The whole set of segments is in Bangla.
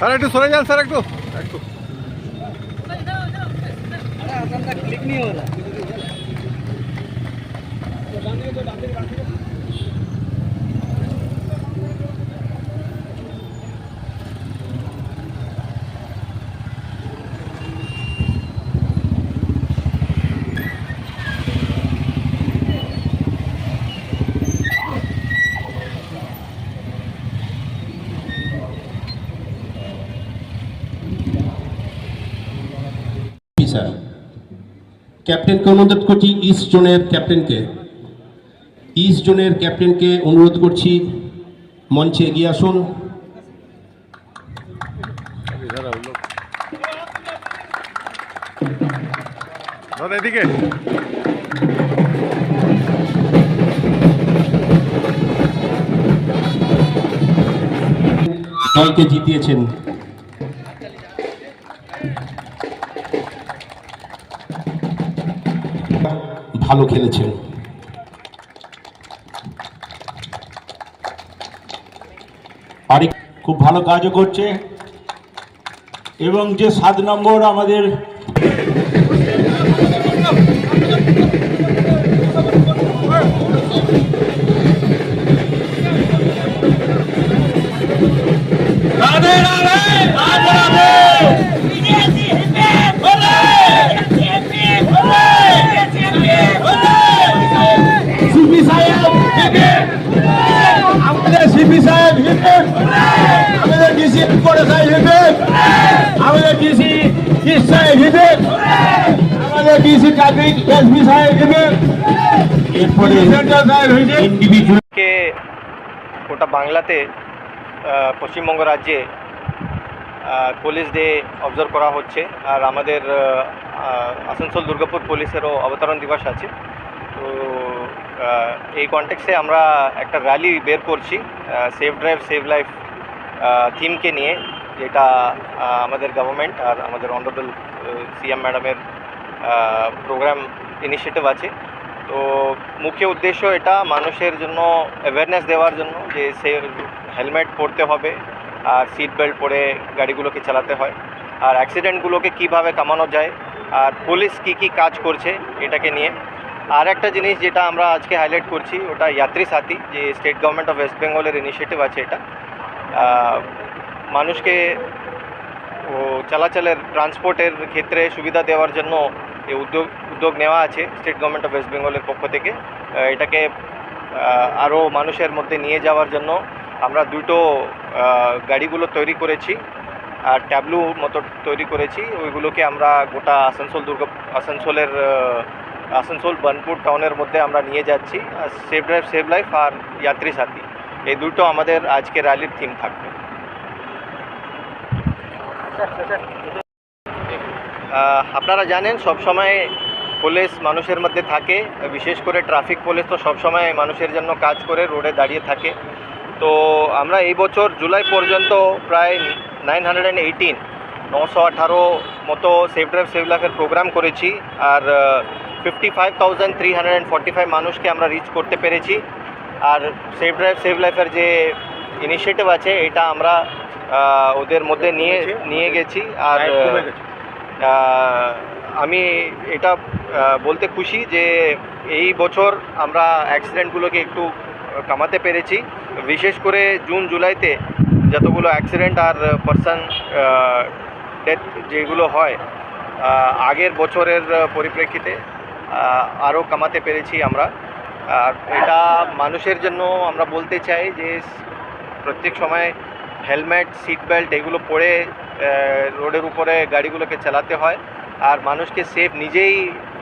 স্যার একটু সরে যান স্যার একটু। একটু অফিসার ক্যাপ্টেনকে অনুরোধ করছি ইস্ট জোনের ক্যাপ্টেনকে। ইস্ট জোনের ক্যাপ্টেনকে অনুরোধ করছি মঞ্চে এগিয়ে আসুন। এদিকে। দলকে জিতিয়েছেন। ভালো খেলেছেন। খুব ভালো কাজও করছে। এবং যে সাত নম্বর আমাদের করে হিপেপ আমাদের ডিসি আমাদের ডিসি ট্রাফিক এসপি সাহেব এরপরে সেন্টার সাহেব হিপেপ ইন্ডিভিজুয়াল কে গোটা বাংলাতে পশ্চিমবঙ্গ রাজ্যে পুলিশ ডে অবজার্ভ করা হচ্ছে। আর আমাদের আসানসোল দুর্গাপুর পুলিশেরও অবতরণ দিবস আছে। তো এই কন্টেক্সে আমরা একটা র্যালি বের করছি। সেফ ড্রাইভ সেভ লাইফ থিমকে নিয়ে যেটা আমাদের গভর্নমেন্ট আর আমাদের অনারেবল সিএম ম্যাডামের প্রোগ্রাম ইনিশিয়েটিভ আছে। তো মুখ্য উদ্দেশ্য এটা মানুষের জন্য অ্যাওয়ারনেস দেওয়ার জন্য যে সে হেলমেট পরতে হবে আর সিট বেল্ট পরে গাড়িগুলোকে চালাতে হয়। আর অ্যাক্সিডেন্টগুলোকে কীভাবে কমানো যায় আর পুলিশ কি কি কাজ করছে এটাকে নিয়ে। আর একটা জিনিস যেটা আমরা আজকে হাইলাইট করছি, ওটা যাত্রী সাথী, যে স্টেট গভর্নমেন্ট অফ ওয়েস্ট বেঙ্গলের ইনিশিয়েটিভ আছে এটা। মানুষকে ও চলাচলের ট্রান্সপোর্টের ক্ষেত্রে সুবিধা দেওয়ার জন্য এই উদ্যোগ উদ্যোগ নেওয়া আছে স্টেট গভর্নমেন্ট অফ ওয়েস্ট বেঙ্গলের পক্ষ থেকে। এটাকে আরও মানুষের মধ্যে নিয়ে যাওয়ার জন্য আমরা দুটো গাড়িগুলো তৈরি করেছি, আর ট্যাবলু মতো তৈরি করেছি। ওইগুলোকে আমরা গোটা আসানসোল দুর্গা, আসানসোলের আসানসোল, বার্নপুর টাউনের মধ্যে আমরা নিয়ে যাচ্ছি সেফ ড্রাইভ সেভ লাইফ আর যাত্রী সাথী এই দুটো আমাদের আজকে র্যালির থিম থাকবে। আপনারা জানেন সব সময় পুলিশ মানুষের মধ্যে থাকে, বিশেষ করে ট্রাফিক পুলিশ তো সব সময় মানুষের জন্য কাজ করে রোডে দাঁড়িয়ে থাকে। তো আমরা এই বছর জুলাই পর্যন্ত প্রায় নাইন হান্ড্রেড অ্যান্ড নশো আঠারো মতো সেফ ড্রাইভ সেভ লাইফের প্রোগ্রাম করেছি। আর fifty five thousand three hundred and five মানুষকে আমরা রিচ করতে পেরেছি। আর সেফ ড্রাইভ সেভ লাইফের যে ইনিশিয়েটিভ আছে এটা আমরা ওদের মধ্যে নিয়ে নিয়ে গেছি আর আমি এটা বলতে খুশি যে এই বছর আমরা অ্যাক্সিডেন্টগুলোকে একটু কমাতে পেরেছি। বিশেষ করে জুন জুলাইতে যতগুলো অ্যাক্সিডেন্ট আর পার্সন ডেথ যেগুলো হয় আগের বছরের পরিপ্রেক্ষিতে আরও কমাতে পেরেছি আমরা। আর এটা মানুষের জন্য আমরা বলতে চাই যে, প্রত্যেক সময় হেলমেট সিট বেল্ট এগুলো পরে রোডের উপরে গাড়িগুলোকে চালাতে হয়। আর মানুষকে সেফ নিজেই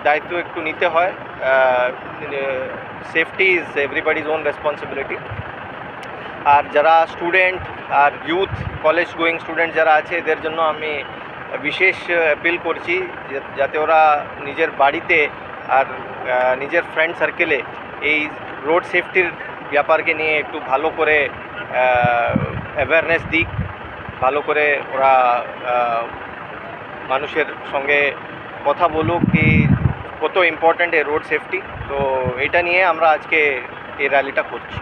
দায়িত্ব একটু নিতে হয়। Safety is everybody's own responsibility আর যারা স্টুডেন্ট আর ইউথ কলেজ গোয়িং স্টুডেন্ট যারা আছে, এদের জন্য আমি বিশেষ অ্যাপিল করছি যাতে ওরা নিজের বাড়িতে আর নিজের ফ্রেন্ড সার্কেলে এই রোড সেফটির ব্যাপারকে নিয়ে একটু ভালো করে অ্যাওয়ারনেস দিক, ভালো করে ওরা মানুষের সঙ্গে কথা বলুক কি কত ইম্পর্ট্যান্ট এই রোড সেফটি তো এটা নিয়ে আমরা আজকে এই র্যালিটা করছি।